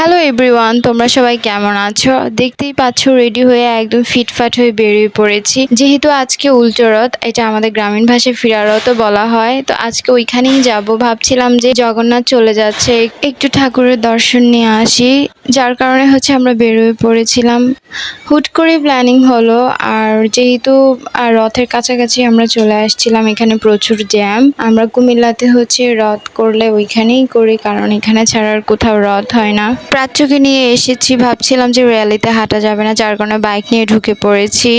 Hello everyone তোমরা সবাই কেমন আছো? দেখতেই পাচ্ছ রেডি হয়ে একদম ফিটফাট হয়ে বেরিয়ে পড়েছি। যেহেতু আজকে উল্টো রথ, এটা আমাদের গ্রামীণ ভাষায় ফিরারতও বলা হয়। তো আজকে ওইখানেই যাব। ভাবছিলাম যে জগন্নাথ চলে যাচ্ছে। একটু ঠাকুরের দর্শন নিয়ে আসি। যার কারণে হচ্ছে আমরা বেরোয় পড়েছিলাম। হুট করে প্ল্যানিং হলো। আর যেহেতু, আর রথের কাছাকাছি আমরা চলে আসছিলাম, এখানে প্রচুর জ্যাম আমরা কুমিল্লাতে হচ্ছে রথ করলে ওইখানেই করি, কারণ এখানে ছাড়া আর কোথাও রথ হয় না। প্রাচ্যকে নিয়ে এসেছি, ভাবছিলাম যে র্যালিতে হাঁটা যাবে না, যার কারণে বাইক নিয়ে ঢুকে পড়েছি।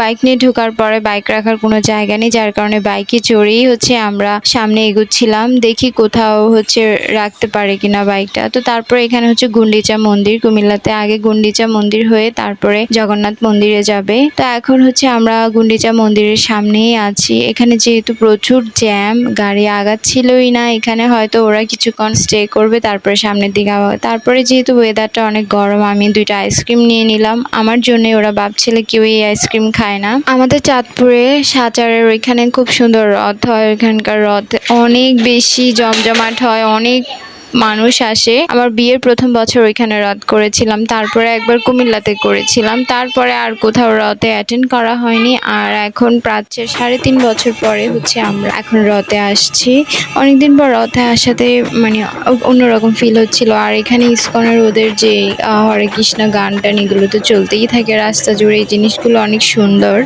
বাইক নিয়ে ঢুকার পরে বাইক রাখার কোনো জায়গা নেই, যার কারণে বাইকে চড়েই হচ্ছে আমরা সামনে এগুচ্ছিলাম। দেখি কোথাও হচ্ছে রাখতে পারে কিনা বাইকটা। তো তারপরে এখানে হচ্ছে গুন্ডিচা মন্দির, কুমিল্লাতে আগে গুন্ডিচা মন্দির হয়ে তারপরে জগন্নাথ মন্দিরে যাবে। তো এখন হচ্ছে আমরা গুন্ডিচা মন্দিরের সামনেই আছি। এখানে যেহেতু প্রচুর জ্যাম, গাড়ি আগাচ্ছিলই না এখানে, হয়তো ওরা কিছুক্ষণ স্টে করবে, তারপরে সামনের দিকে তারপরে যেহেতু ওয়েদারটা অনেক গরম, আমি দুইটা আইসক্রিম নিয়ে নিলাম। আমার জন্য ওরা বাপ ছেলে কেউ এই আইসক্রিম খায় না। আমাদের চাঁদপুরে সাচারের ওইখানে খুব সুন্দর রথ হয়, ওইখানকার রথ অনেক বেশি জমজমাট হয়, অনেক মানুষ আসে। আমার বিয়ের প্রথম বছর ওইখানে রথ করেছিলাম, তারপরে একবার কুমিল্লাতে করেছিলাম। তারপরে আর কোথাও রথে অ্যাটেন্ড করা হয়নি। আর এখন প্রাচ্যের সাড়ে তিন বছর পরে হচ্ছে আমরা এখন রথে আসছি। অনেকদিন পর রথে আসাতে মানে অন্যরকম ফিল হচ্ছিল। আর এখানে ইসকনের ওদের যে হরে কৃষ্ণ গান টান এগুলো তো চলতেই থাকে। রাস্তা জুড়ে এই জিনিসগুলো অনেক সুন্দর।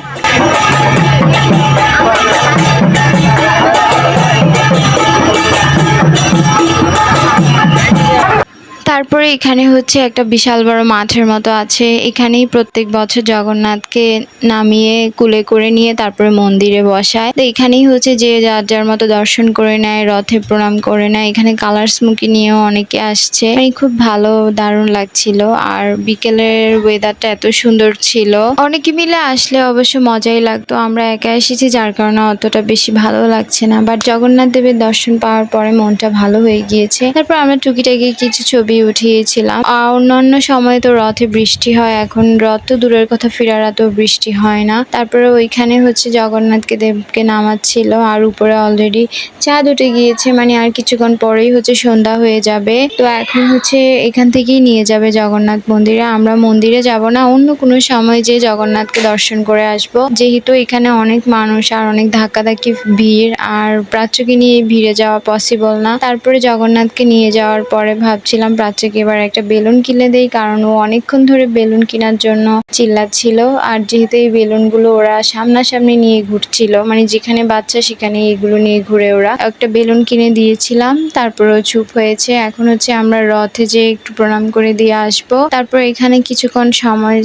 তারপরে এখানে হচ্ছে একটা বিশাল বড় মাঠের মতো আছে। এখানেই প্রত্যেক বছর জগন্নাথকে নামিয়ে, কুলে করে নিয়ে তারপরে মন্দিরে বসায়। তো এখানেই হচ্ছে যে যার যার মতো দর্শন করে নেয়, রথে প্রণাম করে নেয়। এখানে কালার স্মুকি নিয়েও অনেকে আসছে। মানে খুব ভালো, দারুণ লাগছিল। আর বিকেলের ওয়েদারটা এত সুন্দর ছিল। অনেকে মিলে আসলে অবশ্য মজাই লাগতো। আমরা একা এসেছি, যার কারণে অতটা বেশি ভালো লাগছে না। বাট জগন্নাথ দেবের দর্শন পাওয়ার পরে মনটা ভালো হয়ে গিয়েছে। তারপর আমরা টুকিটাকি কিছু ছবি উঠিয়েছিলাম। আর অন্যান্য সময় তো রথে বৃষ্টি হয়, এখন রথ তো দূরের কথা, ফেরার এত বৃষ্টি হয় না। তারপরে ওইখানে হচ্ছে জগন্নাথকে দেবকে নামাচ্ছিল, আর উপরে অলরেডি চাঁদ উঠে গিয়েছে মানে আর কিছুক্ষণ পরেই হচ্ছে সন্ধ্যা হয়ে যাবে। তো এখন হচ্ছে এখান থেকেই নিয়ে যাবে জগন্নাথ মন্দিরে। আমরা মন্দিরে যাব না, অন্য কোনো সময় যে জগন্নাথকে দর্শন করে আসব। যেহেতু এখানে অনেক মানুষ, আর অনেক ধাক্কাধাক্কি ভিড়, আর প্রাচ্যকে নিয়ে ভিড়ে যাওয়া পসিবল না। তারপরে জগন্নাথকে নিয়ে যাওয়ার পরে ভাবছিলাম প্রাচ্যকে এবার একটা বেলুন কিনে দেই, কারণ ও অনেকক্ষণ ধরে বেলুন কেনার জন্য চিল্লাচ্ছিল। আর যেহেতু এই বেলুনগুলো ওরা সামনাসামনি নিয়ে ঘুরছিল মানে যেখানে বাচ্চা সেখানে এগুলো নিয়ে ঘুরে ওরা একটা বেলুন কিনে দিয়েছিলাম। তারপর চুপ হয়েছে। এখন হচ্ছে আমরা রথে যে একটু প্রণাম করে দিয়ে আসব। তারপর এখানে কিছুক্ষণ সময়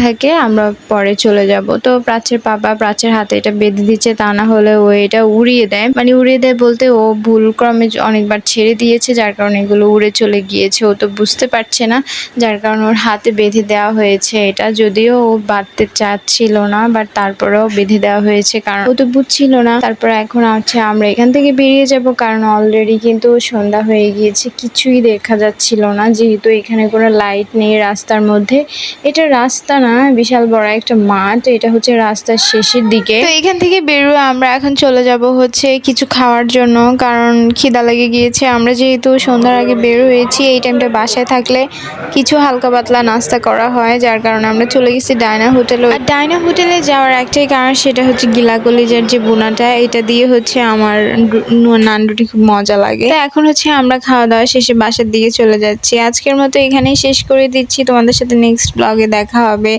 থাকে, আমরা পরে চলে যাব। তো প্রাচ্যের পাপা প্রাচ্যের হাতে এটা বেঁধে দিচ্ছে, তা না হলে ও এটা উড়িয়ে দেয়। মানে উড়িয়ে দেয় বলতে ও ভুল ক্রমে অনেকবার ছেড়ে দিয়েছে, যার কারণে এগুলো উড়ে চলে গিয়েছে। ও তো বুঝতে পারছে না, যার কারণে ওর হাতে বেঁধে দেওয়া হয়েছে এটা। যদিও ও বাঁধতে চাচ্ছিল না বাট তারপরেও বেঁধে দেওয়া হয়েছে, কারণ ও তো বুঝছিল না। তারপর এখন হচ্ছে আমরা এখান থেকে বেরিয়ে যাব, কারণ অলরেডি কিন্তু সন্ধ্যা হয়ে গিয়েছে, কিছুই দেখা যাচ্ছিল না। যেহেতু এখানে কোনো লাইট নেই রাস্তার মধ্যে, এটা রাস্তা না বিশাল বড় একটা মাঠ, এটা হচ্ছে রাস্তার শেষের দিকে। তো এখান থেকে বেরোয় আমরা এখন চলে যাব হচ্ছে কিছু খাওয়ার জন্য, কারণ খিদা লেগে গিয়েছে। আমরা যেহেতু সন্ধ্যার আগে বের হয়েছি, এই টাইমটা বাসায় থাকলে কিছু হালকা পাতলা নাস্তা করা হয়, যার কারণে আমরা চলে গেছি ডায়না হোটেলে আর ডায়না হোটেলে যাওয়ার একটাই কারণ সেটা হচ্ছে গিলা কলিজার যে বোনাটা, এটা দিয়ে হচ্ছে আমার নান রুটি খুব মজা লাগে। এখন হচ্ছে আমরা খাওয়া দাওয়া শেষে বাসার দিকে চলে যাচ্ছি। আজকের মতো এখানেই শেষ করে দিচ্ছি। তোমাদের সাথে নেক্সট ব্লগে দেখা হবে।